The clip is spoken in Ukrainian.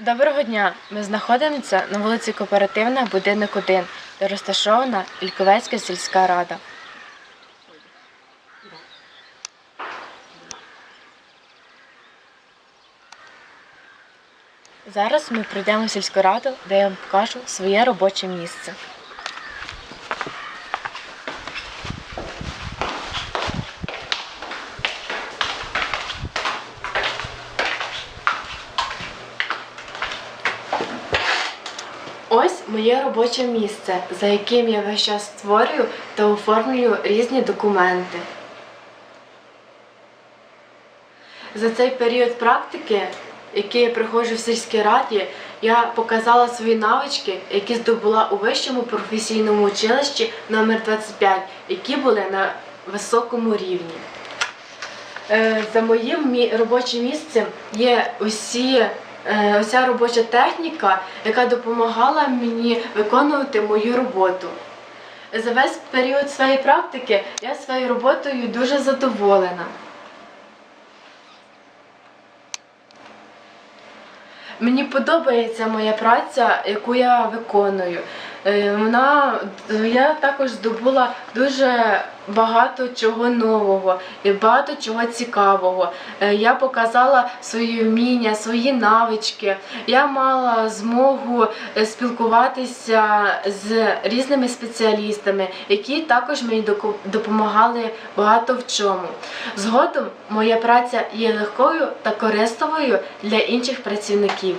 Доброго дня! Ми знаходимося на вулиці Кооперативна, будинок 1, де розташована Ільковецька сільська рада. Зараз ми прийдемо в сільську раду, де я вам покажу своє робоче місце. Ось моє робоче місце, за яким я весь час створюю та оформлюю різні документи. За цей період практики, який я проходжу в сільській раді, я показала свої навички, які здобула у вищому професійному училищі номер 25 які були на високому рівні. Е, За моїм робочим місцем є усі, е, уся робоча техніка, яка допомагала мені виконувати мою роботу. За весь період своєї практики я своєю роботою дуже задоволена. Мені подобається моя праця, яку я виконую. Е, Вона я також здобула дуже багато чого нового і багато чого цікавого. Е, Я показала свої вміння, свої навички. Я мала змогу е, спілкуватися з різними спеціалістами, які також мені допомагали багато в чому. Згодом моя праця є легкою та користовою для інших працівників.